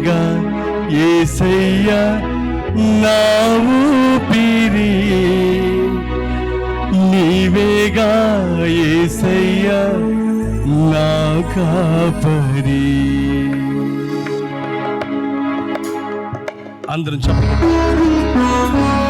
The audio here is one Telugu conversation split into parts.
నీవేగా ఏసయ్య నా ఊపిరి. నీవేగా ఏసయ్య నా కాపరి. అందరం చెప్పండి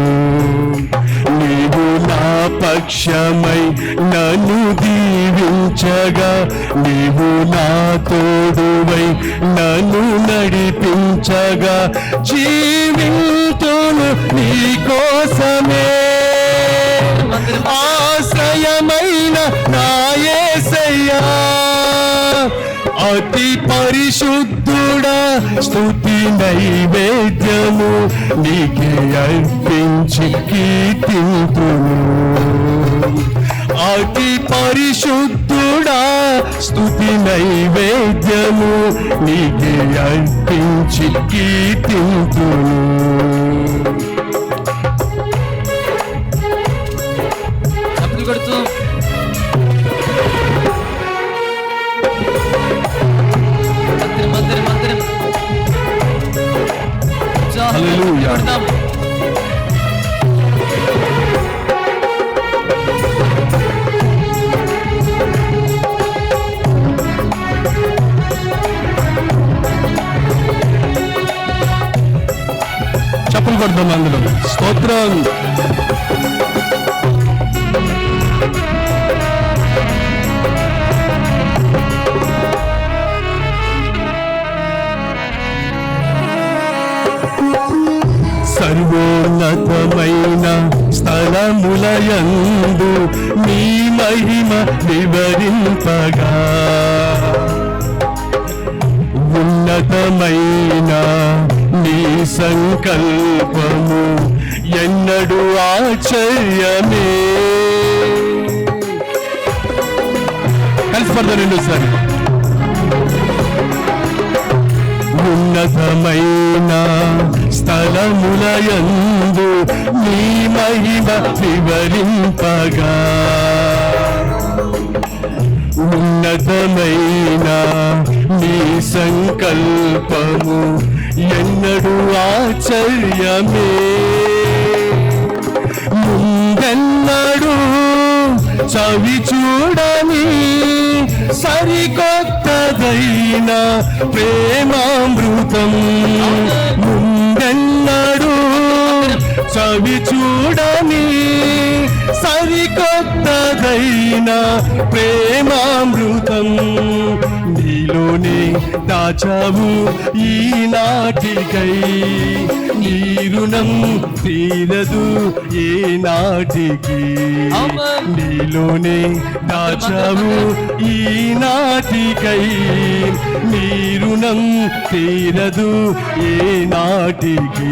సాక్ష్యమై నన్ను దీవించగా నీవు నా తోడువై నన్ను నడిపించగా జీవితును నీ కోసమే. ఆశ్రయమైన నాయసయ్యా అతి పరిశుద్ధుడా స్థుతి నైవేద్యము నీకే అర్పించి కీర్తింతును అతి పరిశుద్ధుడా స్థుతి నైవేద్యము నీకే అర్పించి కీర్తింతును చప్పట్లు కొడుతూ చప్పలు కొడదాం అందులో. స్తోత్రం. సర్వోన్నతమైన స్థలములయందు నీ మహిమ వివరింపగా. ఉన్నతమైన నీ సంకల్పము ఎన్నడు ఆశ్చర్యమే. కలిసి పడతాను రెండోసారి ఉన్నతమైన స్థలములయందు నీ మహిమ వివరింపగా. ఉన్నతమైన నీ సంకల్పము ఎన్నడు ఆశ్చర్యమే. ముందెన్నడు చవి చూడని సరికొత్తదైన ప్రేమామృతం. ముందెన్నడు చవి చూడని సరికొత్తదైన ప్రేమామృతం. నీలోనే దాచావు ఈనాటికై. నీ రుణం తీరదు ఏ నాటికి ఆమేన్. నీలోనే దాచావు ఈనాటికై. నీ రుణం తీరదు ఏ నాటికి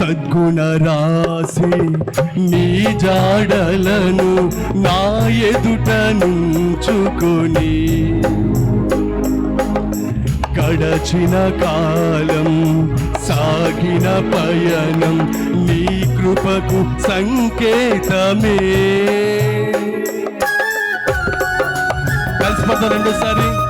సద్గుణ రాసి నీ జాడలను నా ఎదుట నుంచుకొని గడచిన కాలం సాగిన పయనం నీ కృపకు సంకేతమే. కలిసిపోతా రెండోసారి?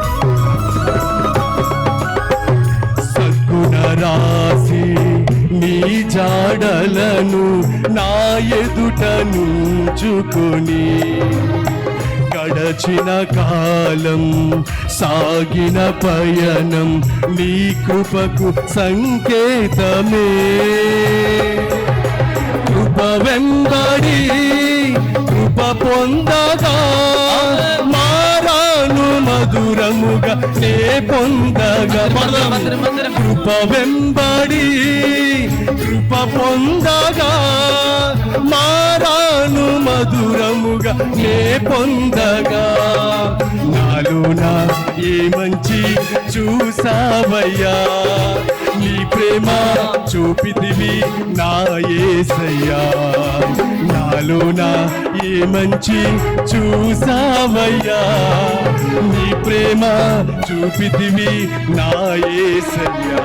నీ జాడలను నా ఎదుట నుంచుకొని గడచిన కాలం సాగిన పయనం నీ కృపకు సంకేతమే. కృప వెంబడి కృప పొందగా మధురముగా నే పొందగా కృప వెంబడి కృప పొందగా మారాను మధురముగా నే పొందగా. నాలోన ఏ మంచి చూసావయ్యా. నీ ప్రేమ చూపితివి నా ఏసయ్యా. నాలోన ఏ మంచి చూసావయ్యా? నీ ప్రేమ చూపితివి నా ఏసయ్యా.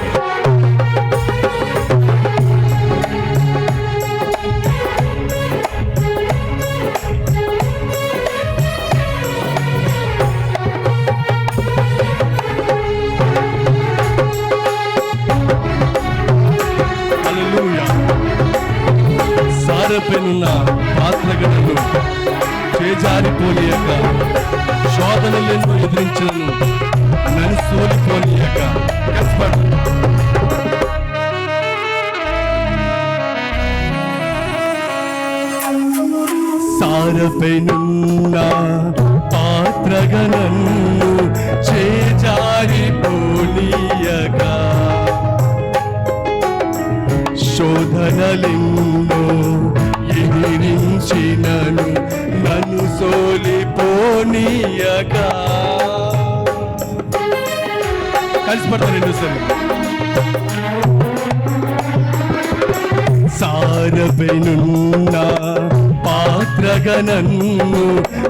సారపెనున్న పాత్రగడలు చేజారిపోలేక శోధనలను ఎదిరించను నన్ను సోలిపోనీయక కష్టపడు సారపెనున్న పాత్రగా నన్ను చేజారిపోనీయగా. శోధనలెన్నో ఎదిరించినను నన్ను సోలిపోనీయగా. కలిసి పడతాను రెండు సారపెనున్న పాత్రగా నన్ను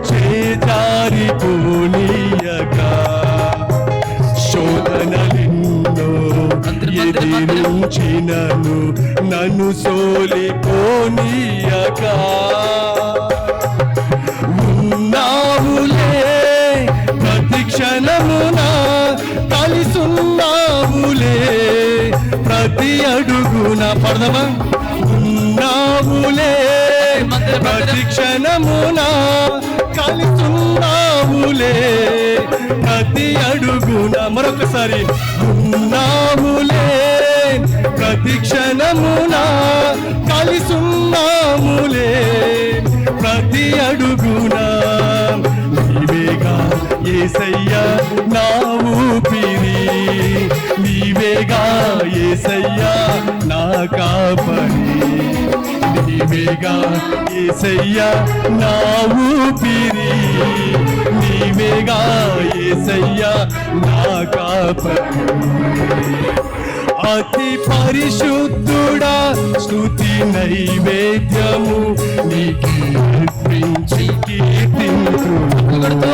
చేజారిపోనీయగా. శోధనలెన్నో ఎదిరించినను నన్ను సోలిపోనీయగా ఉన్నావులే ప్రతి క్షణమున కలిసున్నావులే ప్రతి అడుగున పడదమా? ఉన్నావులే ప్రతి క్షణమున కలిసున్నావులే ప్రతి అడుగున మరొకసారి ఉన్నాములే. ప్రతి క్షణమున కలిసున్నాములే. ప్రతి అడుగున నీవేగా ఏసయ్యా నా ఊపిరి. నీవేగా ఏసయ్యా నా కాపరి. నీవేగా ఏసయ్యా నా ఊపిరి నీవేగా ఏసయ్యా నా కాపరి. అతి పరిశుద్ధుడా స్థుతి నైవేద్యము నీకే అర్పించి కీర్తింతును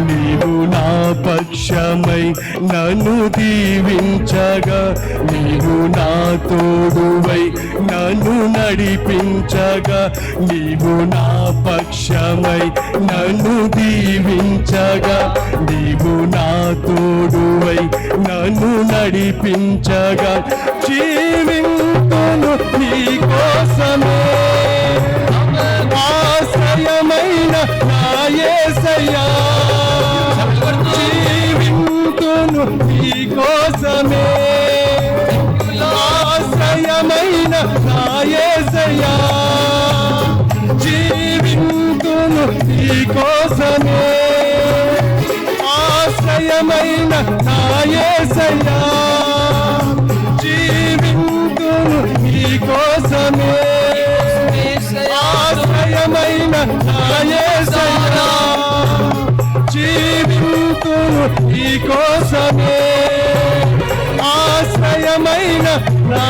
నీవు నా పక్షమై నన్ను దీవించగా నీవు నా తోడువై నన్ను నడిపించగా నీవు నా పక్షమై నన్ను దీవించగా నీవు నా తోడువై నన్ను నడిపించగా జీవింతును నీ కోసమే. ఆశ్రయమైన నా కోసమే ఆశ్రయమైన నా జీవింతును నీ కోసమే. ఆశ్రయమైన నా జీవింతును నీ కోసమే. ఆశ్రయమైన నా